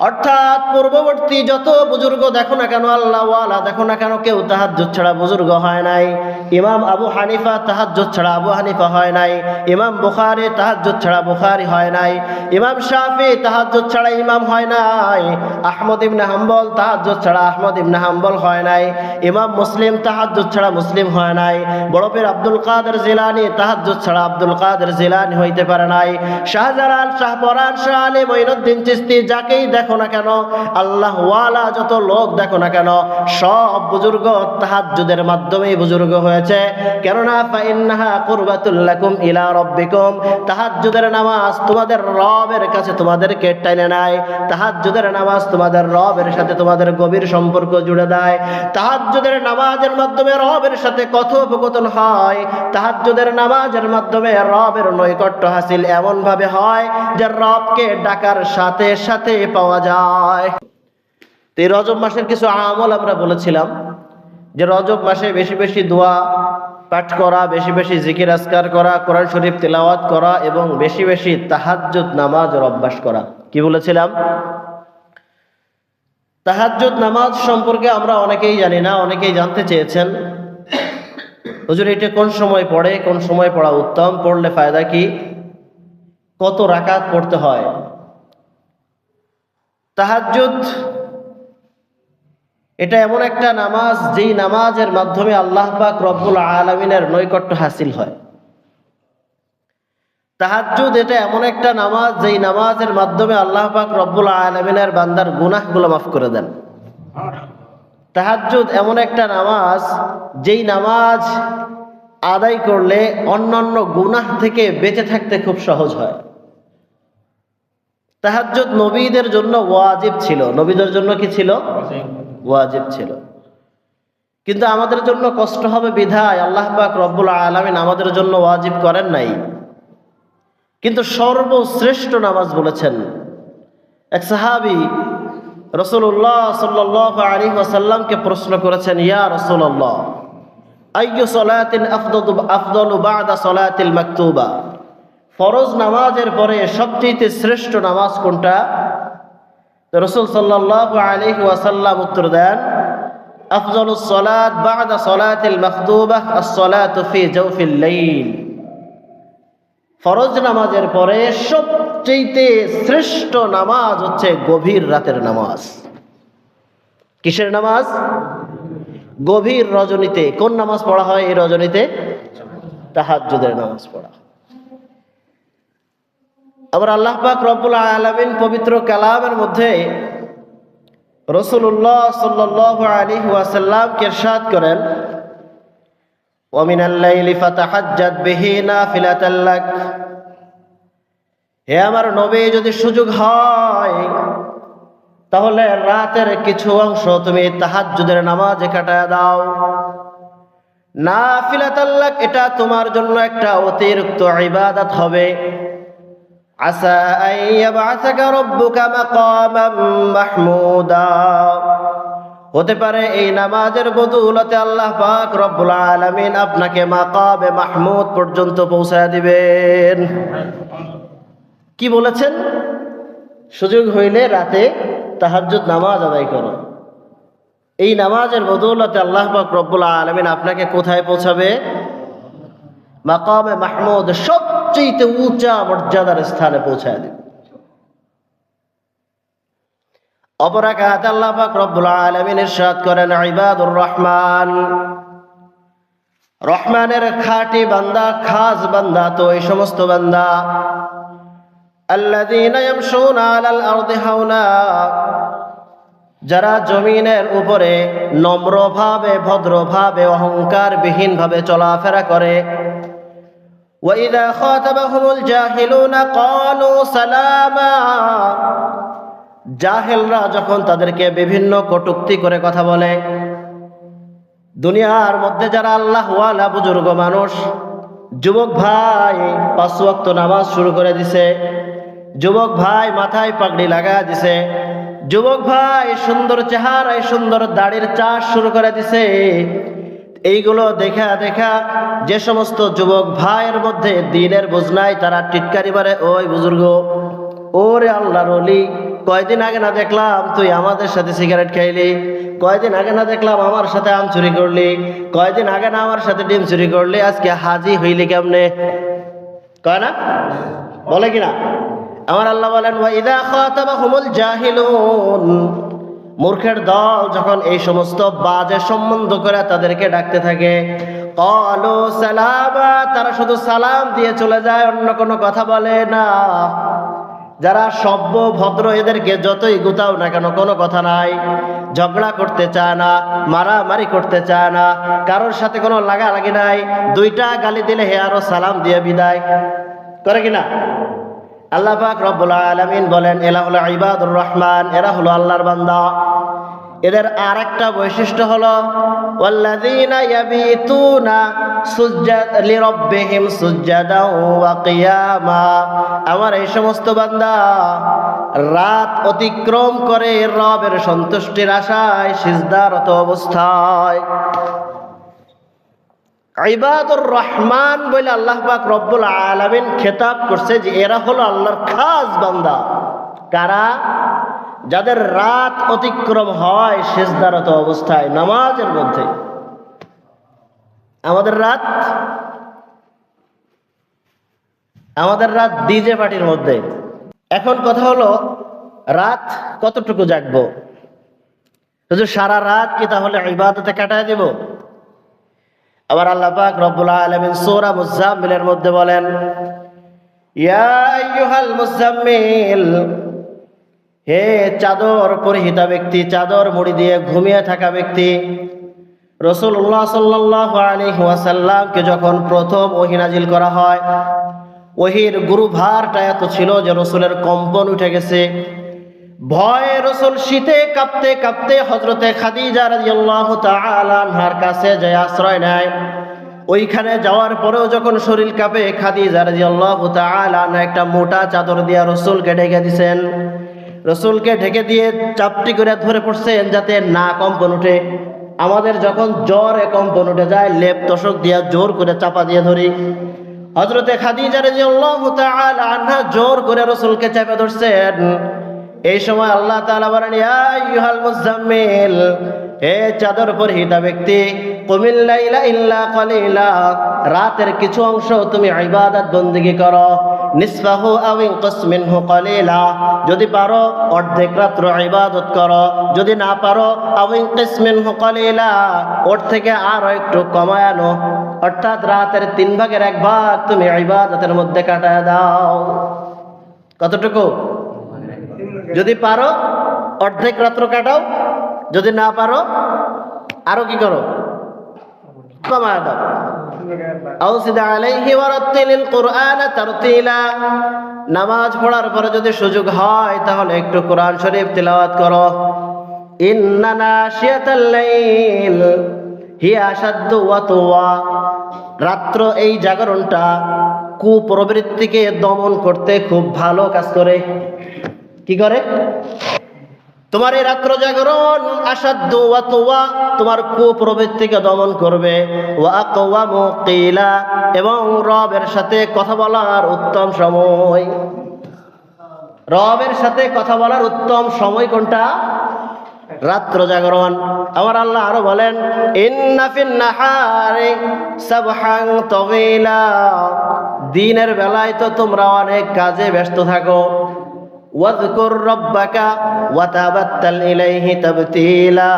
অর্থাৎ পূর্ববর্তী যত বুজুর্গ দেখো না কেন, আল্লাহ দেখো না কেন, কেউ তাহাজ্জুদ ছাড়া বুজুর্গ হয় নাই। ইমাম আবু হানিফা তাহার তাহাজ্জুদ ছাড়া আবু হানিফা হয় নাই। ইমাম বুখারি তাহাজ্জুদ ছাড়া বুখারি হয় নাই। ইমাম শাফি তাহাজ্জুদ ছাড়া ইমাম হয় নাই। আহমদ ইবনে হাম্বল তাহার তাহাজ্জুদ ছাড়া আহমদ ইবনে হাম্বল হয় নাই। ইমাম মুসলিম তাহার তাহাজ্জুদ ছাড়া মুসলিম হয় নাই। বড় পীর আব্দুল কাদের জিলানি তাহাজ্জুদ ছাড়া আব্দুল কাদের জিলানি হইতে পারে নাই। শাহজালাল শাহপরান শাহ আলী মঈনুদ্দিন চিস্তি যাকেই দেখো না কেন? আল্লাহ ওয়ালা যত লোক দেখো না কেন, সব বুজুর্গ তাহাজ্জুদের মাধ্যমেই বুজুর্গ হয়েছে। কেননা নামাজ তোমাদের রবের কাছে তোমাদেরকে তাহাজ্জুদের নামাজ তোমাদের রবের সাথে তোমাদের গভীর সম্পর্ক জুড়ে দেয়। তাহাজ্জুদের নামাজের মাধ্যমে রবের সাথে কথোপকথন হয়। তাহাজ্জুদের নামাজের মাধ্যমে রবের নৈকট্য হাসিল এমন ভাবে হয় যে রবকে ডাকার সাথে সাথে পাওয়া যায়। তো এই রজব মাসের কিছু আমল আমরা বলেছিলাম যে রজব মাসে বেশি বেশি দোয়া পাঠ করা, বেশি বেশি জিকির আসকার করা, কোরআন শরীফ তেলাওয়াত করা এবং বেশি বেশি তাহাজ্জুদ নামাজের অভ্যাস করা। কি বলেছিলাম? তাহাজ্জুদ নামাজ সম্পর্কে আমরা অনেকেই জানি না, অনেকেই জানতে চেয়েছেন। হুজুর, এটা কোন সময় পড়ে, কোন সময় পড়া উত্তম? পড়লে ফায়দা কি? কত রাকাত পড়তে হয়? তাহাজ্জুদ, এটা এমন একটা নামাজ যেই নামাজের মাধ্যমে আল্লাহ পাক রব্বুল আলমিনের নৈকট্য হাসিল হয়। তাহাজ্জুদ, এটা এমন একটা নামাজ যেই নামাজের মাধ্যমে আল্লাহ পাক রব্বুল আলমিনের বান্দার গুনাহগুলো মাফ করে দেন। তাহাজ্জুদ এমন একটা নামাজ যেই নামাজ আদায় করলে অন্যান্য গুনাহ থেকে বেঁচে থাকতে খুব সহজ হয়। তাহাজ্জুদ নবীদের জন্য ওয়াজিব ছিল। নবীদের জন্য কি ছিল? ওয়াজিব ছিল। কিন্তু আমাদের জন্য কষ্ট হবে বিধায় আল্লাহ পাক রব্বুল আলমিন আমাদের জন্য ওয়াজিব করেন নাই। কিন্তু সর্বশ্রেষ্ঠ নামাজ বলেছেন। এক সাহাবি রসুল্লাহ সাল্লাহ আলী ওয়াসাল্লামকে প্রশ্ন করেছেন, ইয়া রসুল্লাহ আইয়ু সলাতিন আফদলু আফদলু বাদা সলাতিল মাকতুবা? ফরজ নামাজের পরে সবচেয়ে শ্রেষ্ঠ নামাজ কোনটা? রসুল সাল্লাহ আলী ওয়াসাল্লাম উত্তর দেন, আফজল সলাত বাদা সলাতিল মাকতুবা as-salatu fi জৌফিল লাইল। ফরজ নামাজের পরে সবচেয়ে শ্রেষ্ঠ নামাজ হচ্ছে গভীর রাতের নামাজ। কিসের নামাজ? গভীর রজনীতে। কোন নামাজ পড়া হয় এই রজনীতে? তাহাজ্জুদের নামাজ পড়া আবার আল্লাহ পাক রব্বুল আলমিন পবিত্র কালামের মধ্যে রসুল্লাহ সাল্লাহ আলী ওয়াসাল্লাম কেরশাদ করেন ওমিন আল্লাহ ফাতাহাজ্জাদ বিহি নাফিলাত আল্লাহ হে আমার নবী, যদি সুযোগ হয়, তাহলে রাতের কিছু অংশ তুমি তাহাজ্জুদের নামাজে কাটায় দাও। না ফিলাত এটা তোমার জন্য একটা অতিরিক্ত ইবাদত হবে। আসা আইয়াবাসাকা রব্বুকা মাকামাম মাহমুদা। হতে পারে এই নামাজের বদৌলতে আল্লাহ পাক রব্বুল আলামিন আপনাকে মাকাবে মাহমুদ পর্যন্ত পৌঁছায় দিবেন। কি বলেছেন? সুযোগ হইলে রাতে তাহাজ্জুদ নামাজ আদায় করো। এই নামাজের বদৌলতে আল্লাহ পাক রব্বুল আলামিন আপনাকে কোথায় পৌঁছাবে? মাকামে মাহমুদ সবচেয়ে উঁচা মর্যাদার স্থানে পৌঁছায় দিবে অপর আল্লাহ পাক রব্বুল আলামিন ইরশাদ করেন, ইবাদুর রহমান। রহমানের খাঁটি বান্দা, খাস বান্দা তো এই সমস্ত বান্দা। আরদি হাওনা যারা জমিনের উপরে নম্রভাবে, ভদ্রভাবে অহংকার বিহীনভাবে চলাফেরা করে وإذا خاطبهم الجاهلون قالوا سلاما জাহেলরা যখন তাদেরকে বিভিন্ন কটুক্তি করে কথা বলে দুনিয়ার মধ্যে যারা আল্লাহ ওয়ালা বুজুর্গ মানুষ যুবক ভাই পাঁচ ওয়াক্ত নামাজ শুরু করে দিছে যুবক ভাই মাথায় পাগড়ি লাগা দিছে যুবক ভাই সুন্দর চেহারায় সুন্দর দাড়ির চাষ শুরু করে দিছে এইগুলো দেখা দেখা যে সমস্ত যুবক ভাইয়ের মধ্যে দিনের বোঝ নাই তারা টিটকারি মারে, ওই বুজুর্গ, ওরে আল্লাহর অলি কয়দিন আগে না দেখলাম তুই আমাদের সাথে সিগারেট খাইলি, কয়দিন আগে না দেখলাম আমার সাথে আম চুরি করলি, কয়দিন আগে না আমার সাথে ডিম চুরি করলি, আজকে হাজি হইলি কেমনে? কয় না? বলে কিনা আমার আল্লাহ বলেন মূর্খের দল যখন এই সমস্ত বাজে সম্বন্ধ করে তাদেরকে ডাকতে থাকে, কলো সালামা তারা শুধু সালাম দিয়ে চলে যায়, অন্য কোনো কথা বলে না। যারা সভ্য, ভদ্র, এদেরকে যতই গুতাও না কেন, কোনো কথা নাই। ঝগড়া করতে চায় না, মারামারি করতে চায় না, কারোর সাথে কোনো লাগালাগি নাই। দুইটা গালি দিলে হে আরও সালাম দিয়ে বিদায়। করে কিনা আল্লাহ পাক রব্বুল আলামিন বলেন, এরা হলো ইবাদুর রহমান, এরা হলো আল্লাহর বান্দা। এদের আর একটা বৈশিষ্ট্য হলো আমার এই সমস্ত বান্দা রাত অতিক্রম করে রবের সন্তুষ্টির আশায় সিজদারত অবস্থায়। ইবাদুর রহমান বলে রব্বুল আলামিন খেতাব করছে যে এরা হলো আল্লাহর খাস বান্দা। কারা? যাদের রাত অতিক্রম হয় শেষদারত অবস্থায়, নামাজের মধ্যে। আমাদের রাত? আমাদের রাত ডিজে পার্টির মধ্যে। এখন কথা হলো, রাত কতটুকু জাগবো? সারা রাত কি তাহলে ইবাদতে কাটায় দেব? আবার আল্লাহ পাক রব্বুল আলামিন সূরা মুজাম্মিলের মধ্যে বলেন, ইয়া আইয়ুহাল হে চাদর পরিহিতা ব্যক্তি, চাদর মুড়ি দিয়ে ঘুমিয়ে থাকা ব্যক্তি রসুল্লাহ সাল্লাহ আলী ওয়াসাল্লামকে যখন প্রথম ওহি নাজিল করা হয়, ওহির গুরুভারটা এত ছিল যে রসুলের কম্পন উঠে গেছে। ভয়ে রসুল শীতে কাঁপতে কাঁপতে হজরতে খাদিজা রাদিয়াল্লাহু তাআলা আনহার কাছে যে আশ্রয় নেয়, ওইখানে যাওয়ার পরেও যখন শরীর কাঁপে, খাদিজা রাদিয়াল্লাহু তাআলা আনহা একটা মোটা চাদর দিয়া রসুলকে ঢেকে দিছেন। রসুলকে ঢেকে দিয়ে চাপটি করে ধরে পড়ছেন যাতে না কম্পন উঠে। আমাদের যখন জ্বরে কম্পন উঠে যায়, লেপ তোষক দিয়া জোর করে চাপা দিয়ে ধরি। হজরতে খাদিজা রাদিয়াল্লাহু তাআলা আনহা জোর করে রসুলকে চেপে ধরছেন। এই সময় আল্লাহ বলেন হে চাদর পরিহিতা ব্যক্তি, কুমিল লাইলা ইল্লা রাতের কিছু অংশ তুমি ইবাদত বন্দেগী করো যদি পারো অর্ধেক রাত্র ইবাদত করো, যদি না পারো আও ইনকাস মিনহু ওর থেকে আরও একটু কমায় আনো, অর্থাৎ রাতের তিন ভাগের এক ভাগ তুমি ইবাদতের মধ্যে কাটায় দাও। কতটুকু? যদি পারো, অর্ধেক রাত্র কাটাও। যদি না পারো, আরও কি করো? কমা দাও। নামাজ পড়ার পরে যদি সুযোগ হয়, তাহলে একটু কোরআন শরীফ তিলাওয়াত করো। রাত্র এই জাগরণটা কুপ্রবৃত্তিকে দমন করতে খুব ভালো কাজ করে। কি করে? তোমার এই রাত্র জাগরণ আসাধ্য ওয়াতোয়া তোমার কুপ্রবৃত্তিকে দমন করবে। মুকিলা এবং রবের সাথে কথা বলার উত্তম সময়। রবের সাথে কথা বলার উত্তম সময় কোনটা? রাত্র জাগরণ। আমার আল্লাহ আরও বলেন দিনের বেলায় তো তোমরা অনেক কাজে ব্যস্ত থাকো। ওয়াজকুর রব্বাকা ওয়াতাবাত্তাল ইলাইহি তাবতিলা।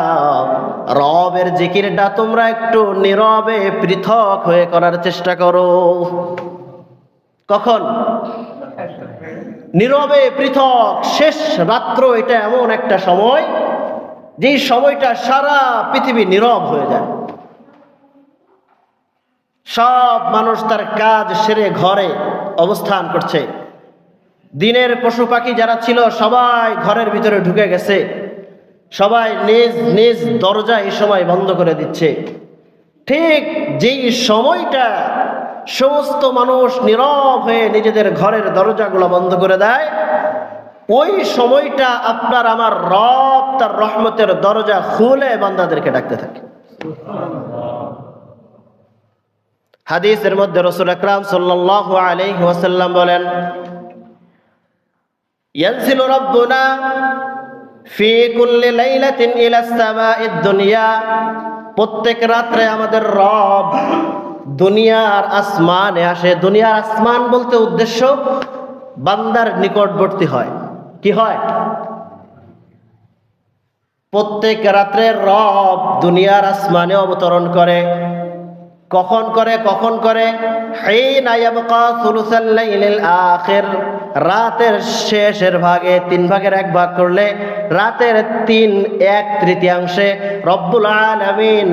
রবের জিকিরটা তোমরা একটু নীরবে, পৃথক হয়ে করার চেষ্টা করো। কখন? নীরবে, পৃথক, শেষ রাত্র এটা এমন একটা সময়, যেই সময়টা সারা পৃথিবী নীরব হয়ে যায়। সব মানুষ তার কাজ সেরে ঘরে অবস্থান করছে। দিনের পশু পাখি যারা ছিল, সবাই ঘরের ভিতরে ঢুকে গেছে। সবাই নিজ নিজ দরজা এই সময় বন্ধ করে দিচ্ছে। ঠিক যেই সময়টা সমস্ত মানুষ নীরব হয়ে নিজেদের ঘরের দরজাগুলো বন্ধ করে দেয়, ওই সময়টা আপনার আমার রব তার রহমতের দরজা খুলে বান্দাদেরকে ডাকতে থাকে। হাদিসের মধ্যে রসুল আকরাম সাল্লাল্লাহু আলাইহি ওয়াসাল্লাম বলেন ينزل ربنا في كل ليلة إلى السماء الدنيا প্রত্যেক রাত্রে আমাদের রব দুনিয়ার আসমানে আসে দুনিয়ার আসমান বলতে উদ্দেশ্য বান্দার নিকটবর্তী হয় কি হয় প্রত্যেক রাত্রে রব দুনিয়ার আসমানে অবতরণ করে কখন করে কখন করে? রাতের শেষের ভাগে, তিন ভাগের এক ভাগ করলে রাতের তিন এক তৃতীয়াংশে রব্বুল আলমিন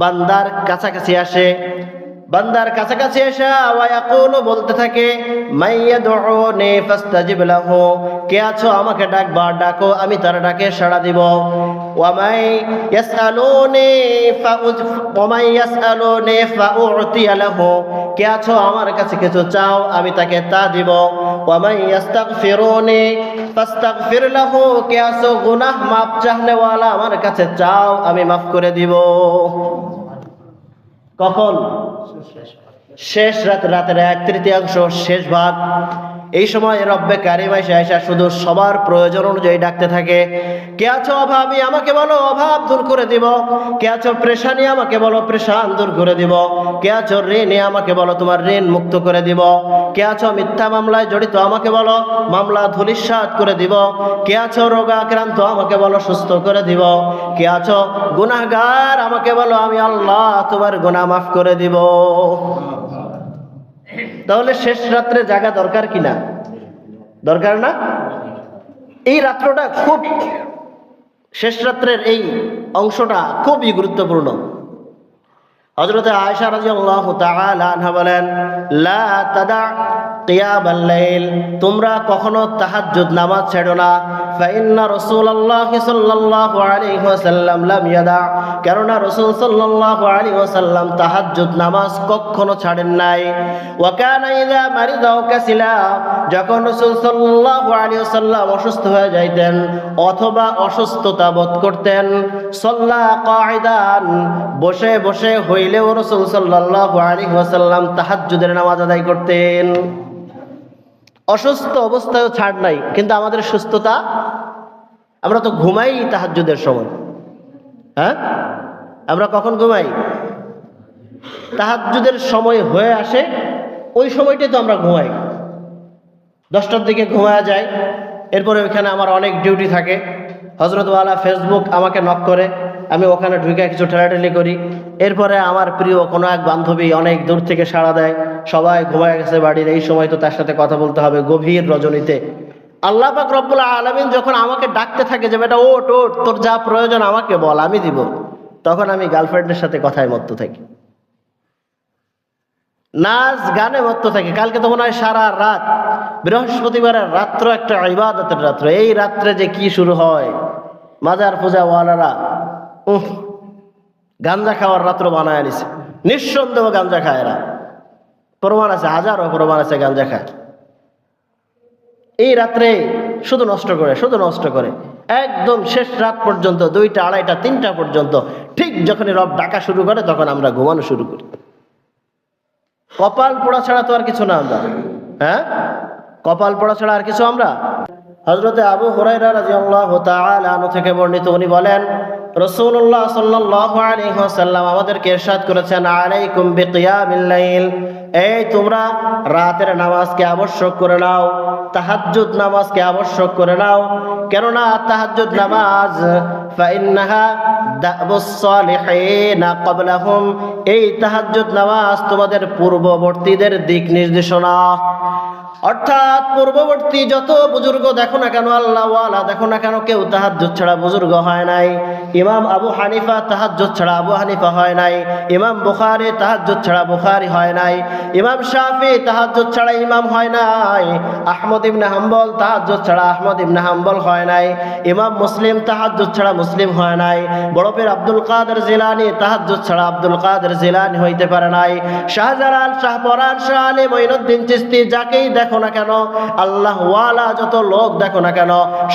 বান্দার কাছাকাছি আসে। বান্দার কাছাকাছি এসে ওয়ায়াকুলু বলতে থাকে মাইয়াদউনি ফাস্তাজিব লাহু। কে আছো? আমাকে ডাকবা। ডাকো, আমি তার ডাকে সাড়া দিব। ওয়ামাই ইয়াসআলুনি ফাউজ ওয়ামাই ইয়াসআলুনি ফাউতি লাহু। কে আছো? আমার কাছে কিছু চাও, আমি তাকে তা দিব। ওয়ামাই ইয়াস্তাগফিরুনি ফাস্তাগফির লাহু। কে আছো? গুনাহ মাপ চাহনেওয়ালা আমার কাছে চাও, আমি মাফ করে দিব। কখন? শেষ রাত। রাতের এক তৃতীয়াংশ শেষ ভাগ। এই সময় রব্বে কারিম আয়সা শুধু সবার প্রয়োজন অনুযায়ী ডাকতে থাকে। কে আছো অভাবী, আমাকে বলো, অভাব দূর করে দিব। কে আছো প্রেশানি, আমাকে বলো, প্রেশান দূর করে দিব। কে আছো ঋণে, আমাকে বলো, তোমার ঋণ মুক্ত করে দিব। কে আছো মিথ্যা মামলায় জড়িত, আমাকে বলো, মামলা ধুলিস্বাদ করে দিব। কে আছো রোগাক্রান্ত আমাকে বলো, সুস্থ করে দিব। কে আছো গুনাহগার, আমাকে বলো, আমি আল্লাহ তোমার গুনাহ মাফ করে দিব। তাহলে শেষ রাত্রে জাগা দরকার কি না? দরকার না? এই রাত্রটা খুব শেষ রাত্রের এই অংশটা খুবই গুরুত্বপূর্ণ। হজরতে আয়সা রাজি আল্লাহ আনহা বলেন তোমরা কখনো তাহাজ্জুদ নামাজ ছেড়ো না। ফাইন্না রাসূলুল্লাহ সাল্লাল্লাহু আলাইহি ওয়াসাল্লাম লাম ইয়াদা কেননা রাসূল সাল্লাল্লাহু আলাইহি ওয়াসাল্লাম তাহাজ্জুদ নামাজ কখনো ছাড়েন নাই। ওয়া কানা ইযা মারিদা ওয়া কাসিলা। যখন রাসূল অসুস্থ হয়ে যাইতেন অথবা অসুস্থতা বোধ করতেন, সাল্লা কাঈদান, বসে বসে হইলেও রাসূল সাল্লাল্লাহু আলাইহি ওয়াসাল্লাম তাহাজ্জুদের নামাজ আদায় করতেন। অসুস্থ অবস্থায়ও ছাড় নাই, কিন্তু আমাদের সুস্থতা, আমরা তো ঘুমাই তাহাজ্জুদের সময়। হ্যাঁ? আমরা কখন ঘুমাই? তাহাজ্জুদের সময় হয়ে আসে, ওই সময়টাই তো আমরা ঘুমাই। দশটার দিকে ঘুমায়া যায়, এরপরে ওইখানে আমার অনেক ডিউটি থাকে। হজরতওয়ালা ফেসবুক আমাকে নক করে, আমি ওখানে ঢুকে কিছু ঠেলাঠেলি করি। এরপরে আমার প্রিয় কোনো এক বান্ধবী অনেক দূর থেকে সাড়া দেয়, সবাই ঘুমায় গেছে বাড়ির এই সময় তো তার সাথে কথা বলতে হবে গভীর রজনীতে। আল্লাহ পাক রব্বুল আলমিন যখন আমাকে ডাকতে থাকে যে, বেটা ওট ওট তোর যা প্রয়োজন আমাকে বল, আমি দিব। তখন আমি গার্লফ্রেন্ডের সাথে কথায় মত্ত থাকি। নাচ গানে মত্ত থাকি। কালকে তো মনে হয় সারা রাত, বৃহস্পতিবারের রাত্র একটা ইবাদতের রাত্র। এই রাত্রে যে কি শুরু হয়? মাজার পূজা ওয়ালারা উহ গাঞ্জা খাওয়ার রাত্র বানায় আনিছে। নিঃসন্দেহ গাঞ্জা খায় এরা। প্রমাণ আছে, হাজারো প্রমাণ আছে গাঞ্জা খায়। এই রাত্রে শুধু নষ্ট করে, শুধু নষ্ট করে। একদম শেষ রাত পর্যন্ত, দুইটা, আড়াইটা, তিনটা পর্যন্ত, ঠিক যখনই রব ডাকা শুরু করে, তখন আমরা ঘুমানো শুরু করি। কপাল পোড়া ছাড়া তো আর কিছু না আমরা। হ্যাঁ? কপাল পোড়া ছাড়া আর কিছু আমরা হজরতে আবু হুরাইরা আনহু থেকে বর্ণিত, উনি বলেন আলাইহি ওয়াসাল্লাম আমাদেরকে ইরশাদ করেছেন, আলাইকুম বিকিয়ামিল লাইল এই তোমরা রাতের নামাজকে আবশ্যক করে নাও, তাহাজ্জুদ নামাজকে আবশ্যক করে নাও, কেননা তাহাজ্জুদ নামাজ এই তাহাজ্জুদ নামাজ তোমাদের পূর্ববর্তীদের দিক নির্দেশনা। অর্থাৎ পূর্ববর্তী যত বুজুর্গ দেখো না কেন, আল্লাহ দেখো না কেন, কেউ তাহাজ্জুদ ছাড়া বুজুর্গ হয় নাই। ইমাম আবু হানিফা তাহার তাহাজ্জুদ ছাড়া আবু হানিফা হয় নাই। ইমাম বুখারি তাহাজ্জুদ ছাড়া বুখারি হয় নাই। ইমাম শাফি তাহাজ্জুদ ছাড়া ইমাম হয় নাই। আহমদ ইবনে হাম্বল তাহাজ্জুদ ছাড়া আহমদ ইবনে হাম্বল হয় নাই। ইমাম মুসলিম তাহার তাহাজ্জুদ ছাড়া মুসলিম হয় নাই। বড় পীর আব্দুল কাদের জিলানি তাহাজ্জুদ ছাড়া আব্দুল কাদের জিলানি হইতে পারে নাই। শাহজালাল শাহ শাহপরান শাহ আলী মঈনুদ্দিন চিস্তি যাকেই দেখো না কেন? আল্লাহ ওয়ালা যত লোক দেখো না কেন,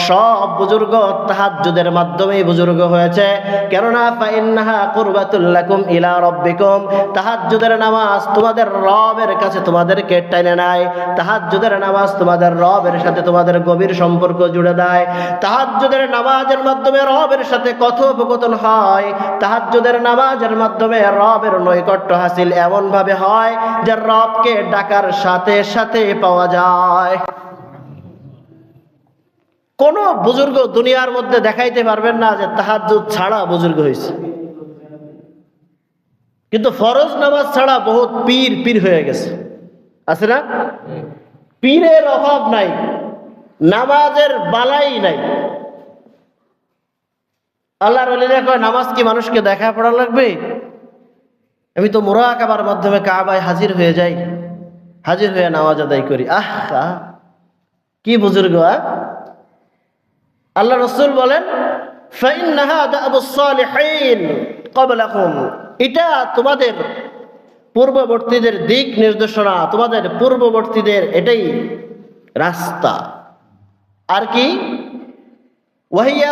সব বুজুর্গ তাহাজ্জুদের মাধ্যমেই বুজুর্গ হয়েছে। কেননা নামাজ তোমাদের রবের কাছে তোমাদেরকে টেনে নামাজ তোমাদের রবের সাথে তোমাদের গভীর সম্পর্ক জুড়ে দেয়। তাহাজ্জুদের নামাজের মাধ্যমে রবের সাথে কথোপকথন হয়। তাহাজ্জুদের নামাজের মাধ্যমে রবের নৈকট্য হাসিল এমন ভাবে হয় যে রবকে ডাকার সাথে সাথে পাওয়া যায়। কোন বুজুর্গ দুনিয়ার মধ্যে দেখাইতে পারবেন না যে তাহাজ্জুদ ছাড়া বুজুর্গ হয়েছে কিন্তু ফরজ নামাজ ছাড়া বহুত পীর পীর হয়ে গেছে। আছে না? পীরের অভাব নাই, নামাজের বালাই নাই। আল্লাহর ওলিরা কয়, নামাজ কি মানুষকে দেখা পড়া লাগবে? আমি তো মোরাকাবার মাধ্যমে কাবায় হাজির হয়ে যাই। হাজির হয়ে নামাজ আদায় করি। আহ কি বুজুর্গ আল্লাহ রসুল বলেন এটা তোমাদের পূর্ববর্তীদের দিক নির্দেশনা, তোমাদের পূর্ববর্তীদের এটাই রাস্তা। আর কি? ওয়াহিয়া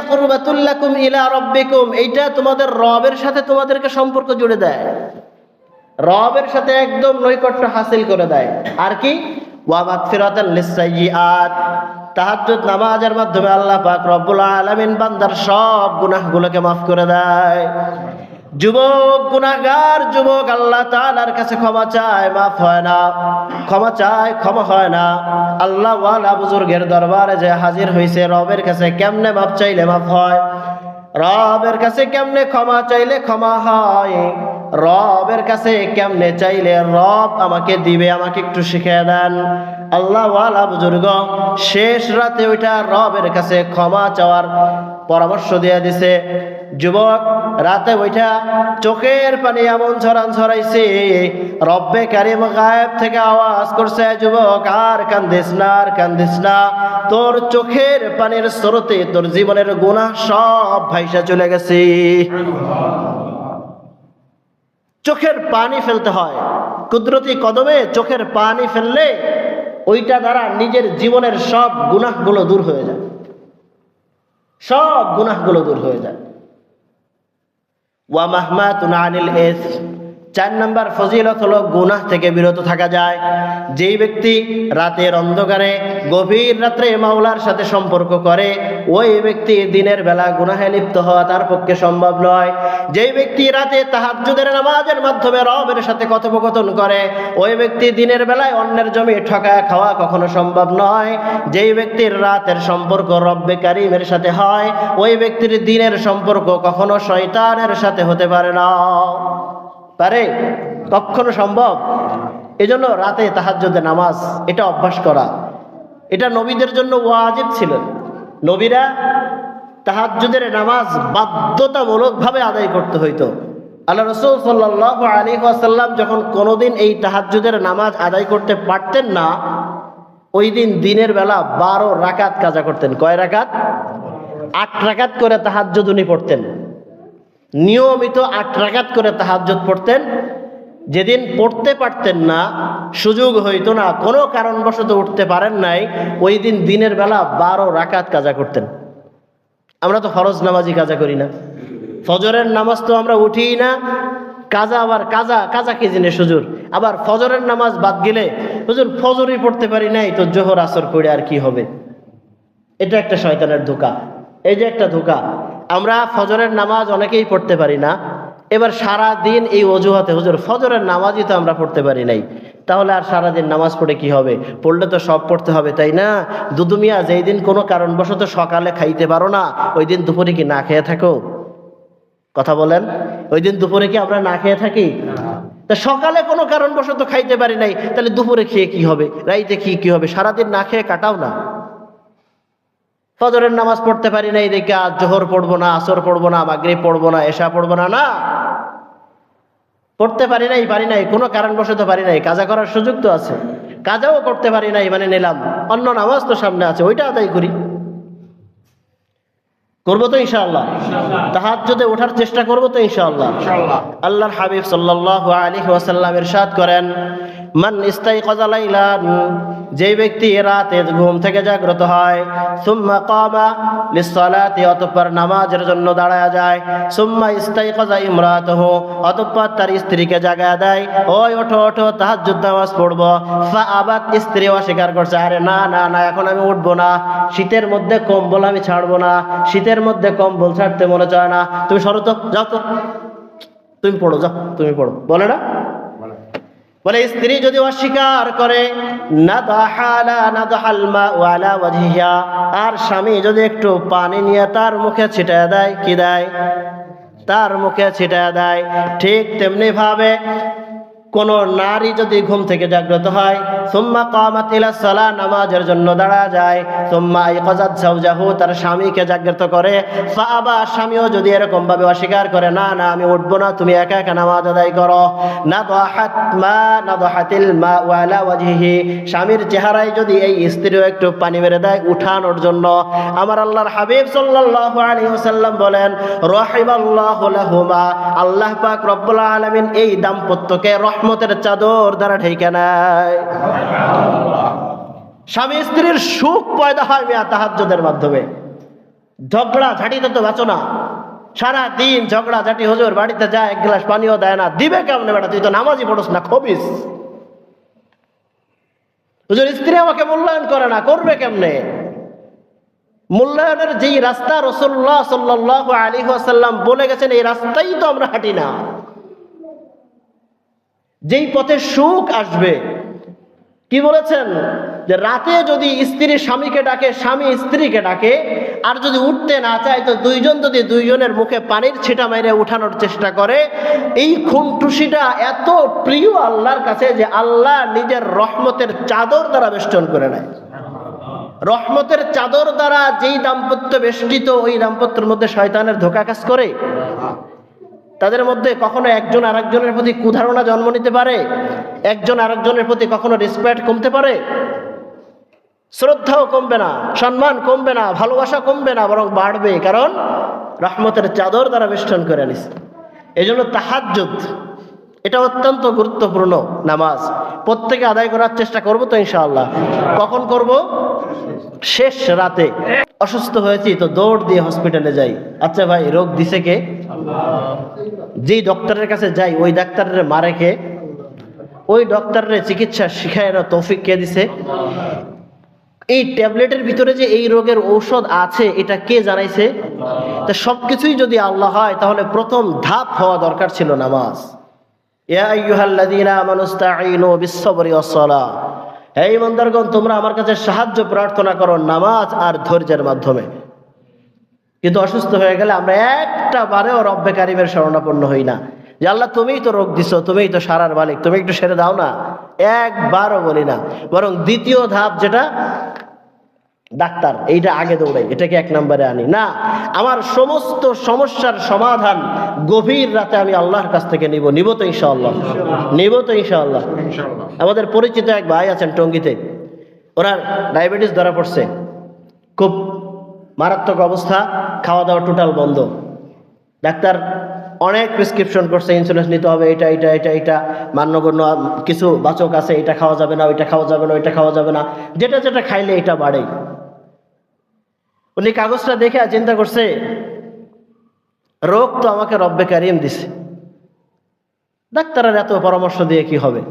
ইলা রব্বিকুম। এইটা তোমাদের রবের সাথে তোমাদেরকে সম্পর্ক জুড়ে দেয়। রবের সাথে একদম নৈকট্য হাসিল করে দেয়। আর কি? নামাজের মাধ্যমে আল্লাহ বান্দার সব গুনাহগুলোকে মাফ করে দেয়। যুবক যুবক, আল্লাহ কাছে ক্ষমা চায়, মাফ হয় না। ক্ষমা চায়, ক্ষমা হয় না। আল্লাহ বুজুর্গের দরবারে যে হাজির হয়েছে রবের কাছে কেমনে মাফ চাইলে মাফ হয়? রবের কাছে কেমনে ক্ষমা চাইলে ক্ষমা হয়? রবের কাছে কেমনে চাইলে রব আমাকে দিবে, আমাকে একটু শিখিয়ে দেন। আল্লাহ বুজুর্গ, শেষ রাতে ওইটা রবের কাছে ক্ষমা চাওয়ার পরামর্শ দিয়ে দিছে। যুবক, রাতে ওইটা চোখের পানি এমন ছড়ান ছড়াইছে রব্বে কারিম গায়েব থেকে আওয়াজ করছে, যুবক, আর কান্দিস না, আর কান্দিস না। তোর চোখের পানির স্রোতে তোর জীবনের গুনাহ সব ভাইসা চলে গেছে। চোখের পানি ফেলতে হয়। কুদরতি কদমে চোখের পানি ফেললে ওইটা দ্বারা নিজের জীবনের সব গুনাহগুলো দূর হয়ে যায়। সব গুনাহগুলো দূর হয়ে যায়। ওয়া মাহমাতুন আনিল এস চার নাম্বার ফজিলত হলো গুনাহ থেকে বিরত থাকা যায়। যেই ব্যক্তি রাতের অন্ধকারে, গভীর রাত্রে মাওলার সাথে সম্পর্ক করে, ওই ব্যক্তি দিনের বেলা গুনাহে লিপ্ত হওয়া তার পক্ষে সম্ভব নয়। যেই ব্যক্তি রাতে তাহাজ্জুদের নামাজের মাধ্যমে রবের সাথে কথোপকথন করে, ওই ব্যক্তি দিনের বেলায় অন্যের জমি ঠকা খাওয়া কখনো সম্ভব নয়। যেই ব্যক্তির রাতের সম্পর্ক রব্বে কারিমের সাথে হয়, ওই ব্যক্তির দিনের সম্পর্ক কখনো শয়তানের সাথে হতে পারে না। পারে? কখনো সম্ভব? এজন্য রাতে তাহাজ্জুদের নামাজ, এটা অভ্যাস করা। এটা নবীদের জন্য ওয়াজিব ছিল। নবীরা তাহাজ্জুদের নামাজ বাধ্যতামূলকভাবে আদায় করতে হইতো। আল্লাহ রসুল সাল্লাহ আলী আসাল্লাম যখন কোনোদিন এই তাহাজ্জুদের নামাজ আদায় করতে পারতেন না, ওই দিন দিনের বেলা বারো রাকাত কাজা করতেন। কয় রাকাত? আট রাকাত করে তাহাজ্জুদ উনি পড়তেন। নিয়মিত আট রাকাত করে তাহাজ্জুদ পড়তেন। যেদিন পড়তে পারতেন না, সুযোগ হইতো না, কোনো কারণবশত উঠতে পারেন নাই, ওই দিন দিনের বেলা বারো রাকাত কাজা করতেন। আমরা তো ফরজ নামাজি কাজা করি না। ফজরের নামাজ তো আমরা উঠিই না। কাজা আবার কাজা কাজা কি জিনিস হুজুর? আবার ফজরের নামাজ বাদ গেলে, হুজুর ফজরই পড়তে পারি নাই, তো জোহর, আসর করে আর কি হবে? এটা একটা শয়তানের ধোকা। এই যে একটা ধোকা আমরা ফজরের নামাজ অনেকেই পড়তে পারি না। এবার সারা দিন এই অজুহাতে, হুজুর, ফজরের নামাজই তো আমরা পড়তে পারি নাই। তাহলে আর সারা দিন নামাজ পড়ে কি হবে? পড়লে তো সব পড়তে হবে, তাই না? দুদুমিয়া যেই দিন কোনো কারণবশত সকালে খাইতে পারো না, ওই দিন দুপুরে কি না খেয়ে থাকো? কথা বলেন। ওই দিন দুপুরে কি আমরা না খেয়ে থাকি? তা সকালে কোনো কারণবশত খাইতে পারি নাই, তাহলে দুপুরে খেয়ে কি হবে? রাইতে কি কি হবে? সারাদিন না খেয়ে কাটাও না। ফজরের নামাজ পড়তে পারি নাই দেখে আজ জোহর পড়ব না আসর পড়ব না মাগরিব পড়ব না এশা পড়ব না না। পড়তে পারি নাই পারি নাই কোনো কারণবশত পারি নাই কাজা করার সুযোগ তো আছে। কাজাও করতে পারি নাই মানে নিলাম। অন্য নামাজ তো সামনে আছে ওইটা আদায় করি। করব তো ইনশাআল্লাহ। তাহার যদি ওঠার চেষ্টা করব তো ইনশাআল্লাহ। আল্লাহর হাবিব সাল্লাল্লাহু আলাইহি ওয়াসাল্লাম ইরশাদ করেন যে ব্যক্তি রাতে ঘুম থেকে জাগ্রত হয়, সুম্মা অতঃপর নামাজের জন্য যায়, সুম্মা অতঃপর তার স্ত্রীকে জাগায় দেয়, ওই ওঠো পড়ব। স্ত্রী অস্বীকার করছে, আরে না না না, এখন আমি উঠবো না। শীতের মধ্যে কম্বল আমি ছাড়বো না। শীতের মধ্যে কম্বল ছাড়তে মনে চায় না। তুমি সরো তো, যাও তো। তুমি পড়ো, যাও, তুমি পড়ো। বলে না? বলে, স্ত্রী যদি অস্বীকার করে আর স্বামী যদি একটু পানি নিয়ে তার মুখে ছিটা দেয়, কি দেয়? তার মুখে ছিটা দেয়। ঠিক তেমনি ভাবে কোন নারী যদি ঘুম থেকে জাগ্রত হয় সুম্মা কামাত ইলা সালা, নামাজের জন্য দাঁড়া যায়। সুম্মা ইকাজাত জাওজাহু তার স্বামীকে জাগ্রত করে। ফাআবা স্বামীও যদি এরকম ভাবে অস্বীকার করে, না না, আমি উঠবো না, তুমি একা একা নামাজ আদায় করো। নাদাহাত মা না নাদাহাতিল মা ওয়ালা ওয়াজহিহি, স্বামীর চেহারায় যদি এই স্ত্রীও একটু পানি মেরে দেয় উঠানোর জন্য। আমার আল্লাহর হাবিব সাল্লাল্লাহু আলাইহি ওয়াসাল্লাম বলেন, রাহিমাল্লাহু লাহুমা। আল্লাহ পাক রব্বুল আলামিন এই দাম্পত্যকে রহমতের চাদর দ্বারা ঢেকে নেয়। স্বামী স্ত্রীর সুখ পয়দা হয় মেয়া তাহাজ্জুদের মাধ্যমে। ঝগড়া ঝাঁটিতে তো বাঁচো না। সারা দিন ঝগড়া, ঝাঁটি হুজুর বাড়িতে যায়, এক গ্লাস পানিও দেয় না। দিবে কেমনে বেটা? তুই তো নামাজই পড়স না, খবিস। হুজুর, স্ত্রী আমাকে মূল্যায়ন করে না, করবে কেমনে? মূল্যায়নের যেই রাস্তা রসুল্লাহ সাল্লাহ আলী আসাল্লাম বলে গেছেন, এই রাস্তাই তো আমরা হাঁটি না। যেই পথে সুখ আসবে কি বলেছেন? যে রাতে যদি স্ত্রী স্বামীকে ডাকে, স্বামী স্ত্রীকে ডাকে, আর যদি উঠতে না চায়, তো দুইজন যদি দুইজনের মুখে পানির ছিটা মেরে উঠানোর চেষ্টা করে, এই খুনটুসিটা এত প্রিয় আল্লাহর কাছে যে আল্লাহ নিজের রহমতের চাদর দ্বারা বেষ্টন করে নেয়। রহমতের চাদর দ্বারা যেই দাম্পত্য বেষ্টিত, ওই দাম্পত্যের মধ্যে শয়তানের ধোকা কাজ করে। তাদের মধ্যে কখনো একজন আরেকজনের প্রতি কুধারণা জন্ম নিতে পারে? একজন আরেকজনের প্রতি কখনো রেসপেক্ট কমতে পারে? শ্রদ্ধাও কমবে না, সম্মান কমবে না, ভালোবাসা কমবে না, বরং বাড়বে, কারণ রহমতের চাদর দ্বারা বেষ্টন করে আনিস এই জন্য তাহাজ্জুদ, এটা অত্যন্ত গুরুত্বপূর্ণ নামাজ। প্রত্যেকে আদায় করার চেষ্টা করব তো ইনশাআল্লাহ। কখন করব? শেষ রাতে। অসুস্থ হয়েছি তো দৌড় দিয়ে হসপিটালে যাই। আচ্ছা ভাই, রোগ দিছে কে? যেই ডক্টরের কাছে যাই, ওই ডাক্তারের মারে কে ওই ডক্টরের চিকিৎসা শিখায় না তৌফিক কে দিছে? এই ট্যাবলেটের ভিতরে যে এই রোগের ঔষধ আছে, এটা কে জানাইছে? তা সবকিছুই যদি আল্লাহ হয়, তাহলে প্রথম ধাপ হওয়া দরকার ছিল নামাজ। হে ইমানদারগণ, তোমরা আমার কাছে সাহায্য প্রার্থনা করো নামাজ আর ধৈর্যের মাধ্যমে। কিন্তু অসুস্থ হয়ে গেলে আমরা একটা বারেও রব্বে কারিমের শরণাপন্ন হই না। যে আল্লাহ তুমিই তো রোগ দিছো তুমিই তো সারার মালিক তুমি একটু সেরে দাও না। একবারও বলি না। বরং দ্বিতীয় ধাপ যেটা ডাক্তার এইটা আগে দৌড়াই এটাকে এক নম্বরে আনি। না আমার সমস্ত সমস্যার সমাধান গভীর রাতে আমি আল্লাহর কাছ থেকে নিব। নিব তো ইনশাআল্লাহ। নিব তো ইনশাআল্লাহ। আমাদের পরিচিত এক ভাই আছেন টঙ্গিতে। ওনার ডায়াবেটিস ধরা পড়ছে। খুব মারাত্মক অবস্থা খাওয়া দাওয়া টোটাল বন্ধ। ডাক্তার অনেক প্রেসক্রিপশন করছে ইন্স্যুরেন্স নিতে হবে, এটা এটা এটা এটা, মান্যগণ্য কিছু বাচক আছে, এটা খাওয়া যাবে না, ওইটা খাওয়া যাবে না, ওইটা খাওয়া যাবে না, যেটা যেটা খাইলে এটা বাড়ে। উনি কাগজটা দেখে চিন্তা করছে, রোগ তো আমাকে রব্বে কারিম দিছে। ডাক্তারের এত পরামর্শ দিয়ে কি হবে?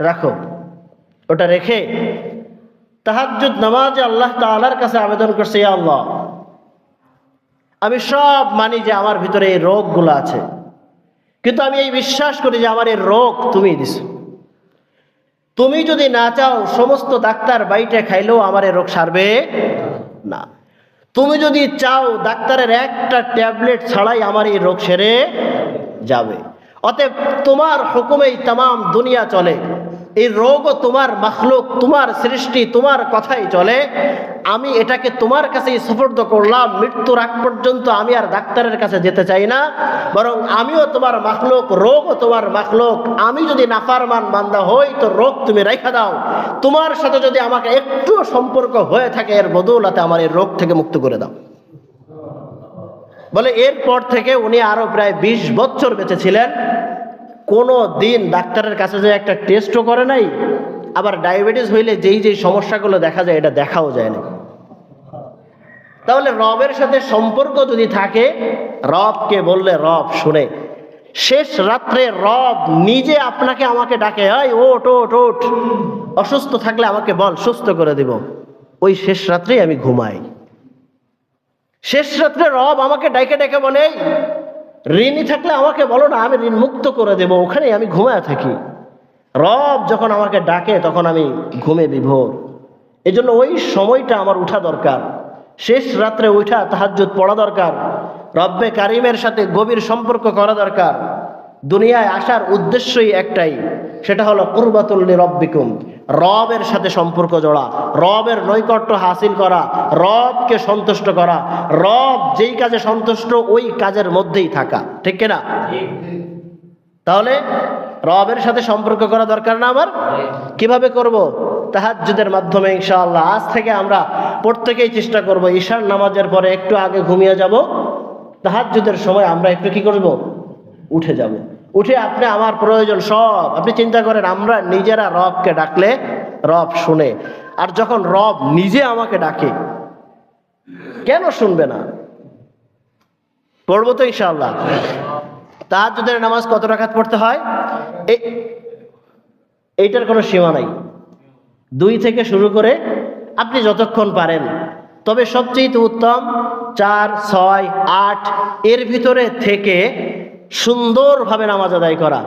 রাখো, ওটা রেখে তাহাজ্জুদ নামাজে আল্লাহ তাআলার কাছে আবেদন করছে আল্লাহ, আমি সব মানি যে আমার ভিতরে এই রোগগুলো আছে। কিন্তু আমি এই বিশ্বাস করি যে আমার এই রোগ তুমি দিছো। তুমি যদি না চাও, সমস্ত ডাক্তার বাইটে খাইলেও আমার এই রোগ সারবে না। তুমি যদি চাও, ডাক্তারের একটা ট্যাবলেট ছাড়াই আমার এই রোগ সেরে যাবে। অতএব তোমার হুকুমেই তাম দুনিয়া চলে। এই রোগও তোমার মখলুক, তোমার সৃষ্টি, তোমার কথাই চলে। আমি এটাকে তোমার কাছেই সফর্দ করলাম, মৃত্যুর আগ পর্যন্ত আমি আর ডাক্তারের কাছে যেতে চাই না। বরং আমিও তোমার মাখলুক, রোগও তোমার মাখলুক। আমি যদি নাফারমান বান্দা হই, তো রোগ তুমি রেখা দাও। তোমার সাথে যদি আমাকে একটু সম্পর্ক হয়ে থাকে, এর বদৌলাতে আমার এই রোগ থেকে মুক্ত করে দাও। বলে এরপর থেকে উনি আরও প্রায় বিশ বছর বেঁচে ছিলেন। কোনো দিন ডাক্তারের কাছে যে একটা টেস্টও করে নাই আবার ডায়াবেটিস হইলে যেই যেই সমস্যাগুলো দেখা যায় এটা দেখাও যায় না। তাহলে রবের সাথে সম্পর্ক যদি থাকে রবকে বললে রব শুনে শেষ রাত্রে রব নিজে আপনাকে আমাকে ডাকে হয় ওট ওট ওট অসুস্থ থাকলে আমাকে বল সুস্থ করে দিব। ওই শেষ রাত্রেই আমি ঘুমাই। শেষ রাত্রে রব আমাকে ডাইকে ডেকে বলে "এই, ঋণী থাকলে আমাকে বলো না, আমি ঋণ মুক্ত করে দেব, ওখানেই আমি ঘুমায় থাকি। রব যখন আমাকে ডাকে, তখন আমি ঘুমে বিভোর। এই জন্য ওই সময়টা আমার উঠা দরকার। শেষ রাত্রে উঠা, তাহাজ্জুদ পড়া দরকার। রব্বে কারিমের সাথে গভীর সম্পর্ক করা দরকার। দুনিয়ায় আসার উদ্দেশ্যই একটাই, সেটা হলো কুরবাতুল্লি রব্বিকুম। রবের সাথে সম্পর্ক জোড়া, রবের নৈকট্য হাসিল করা, রবকে সন্তুষ্ট করা, রব যেই কাজে সন্তুষ্ট ওই কাজের মধ্যেই থাকা, ঠিক কিনা? তাহলে রবের সাথে সম্পর্ক করা দরকার না আমার? কীভাবে করব? তাহাজ্জুদের মাধ্যমে ইনশাআল্লাহ। আজ থেকে আমরা প্রত্যেকেই চেষ্টা করব, ঈশার নামাজের পরে একটু আগে ঘুমিয়ে যাব। তাহাজ্জুদের সময় আমরা একটু কি করব? উঠে যাব। উঠে আপনি আমার প্রয়োজন সব। আপনি চিন্তা করেন, আমরা নিজেরা রবকে ডাকলে রব শুনে। আর যখন রব নিজে আমাকে ডাকে, কেন শুনবে না? পড়ব তো ইনশাআল্লাহ। তাহাজ্জুদের নামাজ কত রাকাত পড়তে হয়? এই, এইটার কোনো সীমা নাই। দুই থেকে শুরু করে আপনি যতক্ষণ পারেন। তবে সবচেয়ে উত্তম, চার, ছয়, আট, এর ভিতরে থেকে সুন্দরভাবে নামাজ আদায় করা।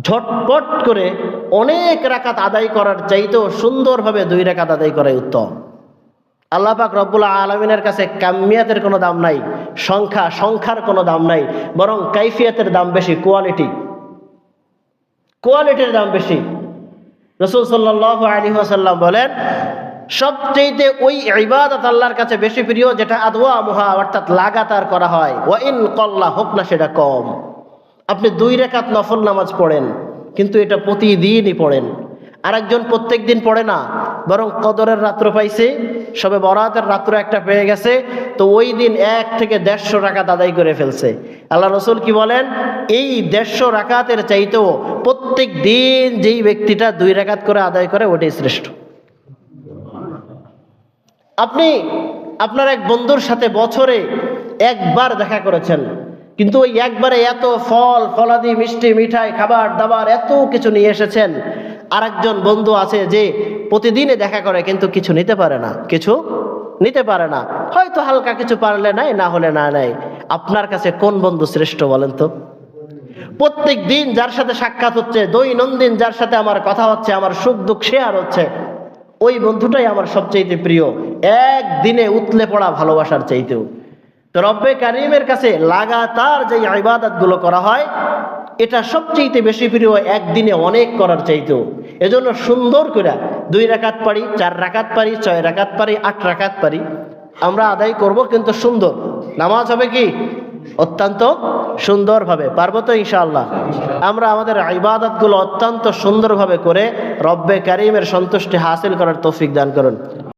ঝটপট করে অনেক রাকাত আদায় করার চাইতেও সুন্দরভাবে দুই রাকাত আদায় করাই উত্তম। আল্লাহ পাক রব্বুল আলমিনের কাছে কামিয়াতের কোনো দাম নাই, সংখ্যা, সংখ্যার কোনো দাম নাই, বরং কাইফিয়াতের দাম বেশি, কোয়ালিটি। কোয়ালিটির দাম বেশি। রসুল সাল্লাহ আলী আসাল্লাম বলেন সবচেয়ে ওই ইবাদত আল্লাহর কাছে বেশি প্রিয়, যেটা আদওয়া মুহা, অর্থাৎ লাগাতার করা হয় ও ইন কল্লা, হোক না সেটা কম। আপনি দুই রেখাত নফল নামাজ পড়েন, কিন্তু এটা প্রতিদিনই পড়েন। আরেকজন প্রত্যেক দিন পড়ে না, বরং কদরের রাত্র পাইছে, সবে বরাতের রাত্র একটা পেয়ে গেছে, তো ওই দিন এক থেকে দেড়শো রাকাত আদায় করে ফেলছে। আল্লাহ রসুল কি বলেন? এই দেড়শো রাকাতের চাইতেও প্রত্যেক দিন যেই ব্যক্তিটা দুই রাকাত করে আদায় করে, ওটাই শ্রেষ্ঠ। আপনি, আপনার এক বন্ধুর সাথে বছরে একবার দেখা করেছেন কিন্তু ওই একবারে এত ফল, ফলাদি, মিষ্টি, মিঠাই, খাবার, দাবার এত কিছু নিয়ে এসেছেন। আরেকজন বন্ধু আছে যে প্রতিদিনে দেখা করে কিন্তু কিছু নিতে পারে না, কিছু নিতে পারে না। হয়তো হালকা কিছু পারলে নাই, না হলে না নাই। আপনার কাছে কোন বন্ধু শ্রেষ্ঠ বলেন তো? প্রত্যেক দিন যার সাথে সাক্ষাৎ হচ্ছে, দৈনন্দিন যার সাথে আমার কথা হচ্ছে, আমার সুখ দুঃখ শেয়ার হচ্ছে, ওই বন্ধুটাই আমার সবচেয়ে প্রিয়। একদিনে উতলে পড়া ভালোবাসার চাইতেও। তো রব্বে কারিমের কাছে লাগাতার যে ইবাদতগুলো করা হয়, এটা সবচেয়ে বেশি প্রিয় একদিনে অনেক করার চাইতেও। এজন্য সুন্দর করে দুই রাকাত পারি চার রাকাত পারি ছয় রাকাত পারি আট রাকাত পারি আমরা আদায় করব কিন্তু সুন্দর। নামাজ হবে কি? অত্যন্ত সুন্দরভাবে, পারব তো ইনশাআল্লাহ? আমরা আমাদের ইবাদতগুলো অত্যন্ত সুন্দরভাবে করে রব্বে কারিমের সন্তুষ্টি হাসিল করার তৌফিক দান করুন।